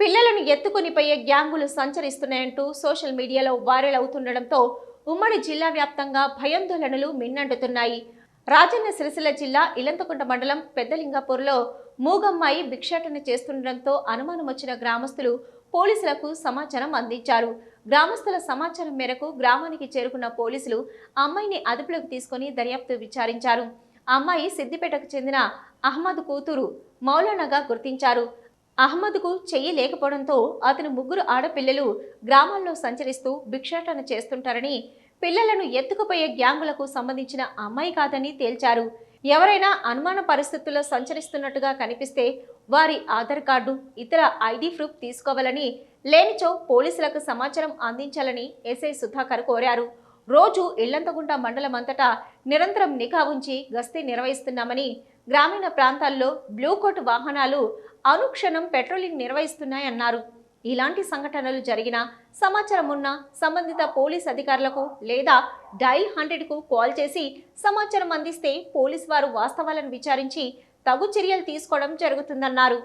పిల్లలను ఎత్తుకునిపోయే గ్యాంగులు సంచరిస్తున్నాయంటూ సోషల్ మీడియాలో వైరల్ అవుతుండడంతో ఉమ్మడి జిల్లా వ్యాప్తంగా భయాందోళనలు మిన్నంటుతున్నాయి. రాజన్న సిరిసిల్ల జిల్లా ఇలంతకుంట మండలం పెద్దలింగాపూర్లో మూగమ్మాయి భిక్షాటన చేస్తుండడంతో అనుమానం వచ్చిన గ్రామస్తులు పోలీసులకు సమాచారం అందించారు. గ్రామస్తుల సమాచారం మేరకు గ్రామానికి చేరుకున్న పోలీసులు అమ్మాయిని అదుపులోకి తీసుకొని దర్యాప్తు విచారించారు. అమ్మాయి సిద్దిపేటకు చెందిన అహ్మద్ కూతురు మౌలానాగా గుర్తించారు. అహ్మద్కు చెయ్యి లేకపోవడంతో అతని ముగ్గురు ఆడపిల్లలు గ్రామాల్లో సంచరిస్తూ భిక్షాటన చేస్తుంటారని పిల్లలను ఎత్తుకుపోయే గ్యాంగులకు సంబంధించిన అమ్మాయి కాదని తేల్చారు. ఎవరైనా అనుమాన పరిస్థితుల్లో సంచరిస్తున్నట్టుగా కనిపిస్తే వారి ఆధార్ కార్డు ఇతర ఐడి ప్రూఫ్ తీసుకోవాలని లేనిచో పోలీసులకు సమాచారం అందించాలని ఎస్ఐ సుధాకర్ కోరారు. రోజు ఇళ్ళంతగుంట మండలం అంతటా నిరంతరం నిఘా ఉంచి గస్తీ నిర్వహిస్తున్నామని గ్రామీణ ప్రాంతాల్లో బ్లూకోట్ వాహనాలు అనుక్షణం పెట్రోలింగ్ నిర్వహిస్తున్నాయన్నారు. ఇలాంటి సంఘటనలు జరిగిన సమాచారం ఉన్న సంబంధిత పోలీస్ అధికారులకు లేదా డైల్ హండ్రెడ్కు కాల్ చేసి సమాచారం అందిస్తే పోలీస్ వారు వాస్తవాలను విచారించి తగు చర్యలు తీసుకోవడం జరుగుతుందన్నారు.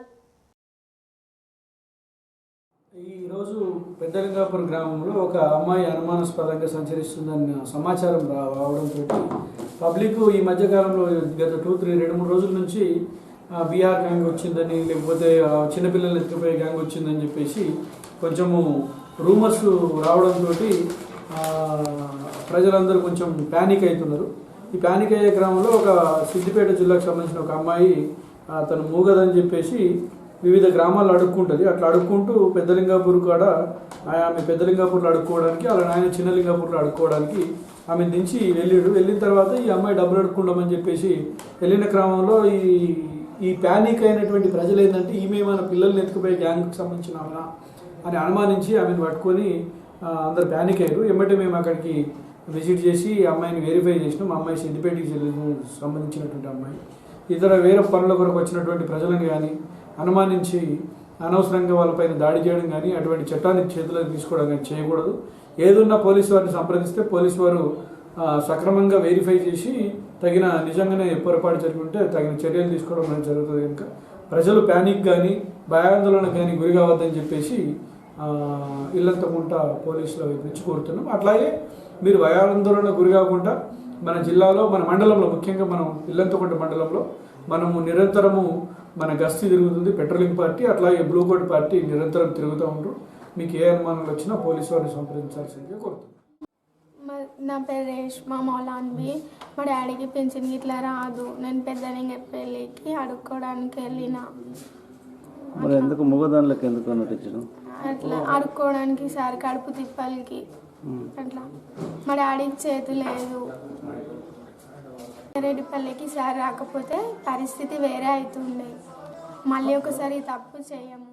ఈరోజు పెద్దలింగాపురం గ్రామంలో ఒక అమ్మాయి అనుమానాస్పదంగా సంచరిస్తుందన్న సమాచారం రా రావడంతో పబ్లిక్ ఈ మధ్యకాలంలో గత టూ త్రీ రెండు మూడు రోజుల నుంచి ఆ, బీహార్ గ్యాంగ్ వచ్చిందని లేకపోతే చిన్నపిల్లలు ఎత్తుకుపోయే గ్యాంగ్ వచ్చిందని చెప్పేసి కొంచెము రూమర్స్ రావడంతో ప్రజలందరూ కొంచెం ప్యానిక్ అవుతున్నారు. ఈ ప్యానిక్ అయ్యే క్రమంలో ఒక సిద్దిపేట జిల్లాకు సంబంధించిన ఒక అమ్మాయి తను మూగదని చెప్పేసి వివిధ గ్రామాల్లో అడుక్కుంటుంది. అట్లా అడుక్కుంటూ పెద్దలింగాపూర్ కాడ ఆమె పెద్దలింగాపూర్లో అడుక్కోవడానికి అలా ఆయన చిన్నలింగాపూర్లో అడుక్కోవడానికి ఆమె దించి వెళ్ళాడు. వెళ్ళిన తర్వాత ఈ అమ్మాయి డబ్బులు అడుక్కుంటామని చెప్పేసి వెళ్ళిన క్రమంలో ఈ ఈ ప్యానిక్ అయినటువంటి ప్రజలు ఏంటంటే ఈమె మన పిల్లల్ని ఎత్తుకుపోయే గ్యాంగ్కి సంబంధించిన ఆమెనా అని అనుమానించి ఆమెను పట్టుకొని అందరు ప్యానిక్ అయ్యారు. ఎమ్మటే మేము అక్కడికి విజిట్ చేసి అమ్మాయిని వెరిఫై చేసినాం. మా అమ్మాయి సిద్దిపేటకి సంబంధించినటువంటి అమ్మాయి. ఇతర వేరే పనుల కొరకు వచ్చినటువంటి ప్రజలను కానీ అనుమానించి అనవసరంగా వాళ్ళపైన దాడి చేయడం కానీ అటువంటి చట్టాన్ని చేతిలోకి తీసుకోవడం కానీ చేయకూడదు. ఏదున్నా పోలీసు వారిని సంప్రదిస్తే పోలీసు వారు సక్రమంగా వెరిఫై చేసి తగిన నిజంగానే పొరపాటు జరిగి తగిన చర్యలు తీసుకోవడం అనేది జరుగుతుంది కనుక ప్రజలు ప్యానిక్ కానీ భయాందోళనకు కానీ గురి కావద్దని చెప్పేసి ఆ, ఇల్లంతకుంట పోలీసులు మెచ్చి కోరుతున్నాం. అట్లాగే మీరు భయాందోళన గురి కాకుండా మన జిల్లాలో మన మండలంలో ముఖ్యంగా మనం ఇల్లంతకుంట మండలంలో మనము నిరంతరము మన గస్తీ తిరుగుతుంది పెట్రోలింగ్ పార్టీ అట్లాగే బ్లూ కోట్ పార్టీ నిరంతరం తిరుగుతూ ఉంటారు మీకు ఏ అనుమానాలు వచ్చినా పోలీసు వారిని సంప్రదించాల్సిందిగా కోరుతున్నాం. మా- నా పేరు రేష్మా మౌలాన్వి. మా డాడీకి పెన్షన్ ఇట్లా రాదు. నేను పెద్దలింగ పెళ్ళికి అడుక్కోవడానికి వెళ్ళిన. మరి ఎందుకు మూగదానిలోకి ఎందుకు అట్లా అడుక్కోవడానికి సార్ కడుపు తిప్పలకి. అట్లా. మా డాడీకి చేతి లేదు. రెడ్డిపల్లికి సార్ రాకపోతే పరిస్థితి వేరే అవుతుండే మళ్ళీ ఒకసారి తప్పు చేయము.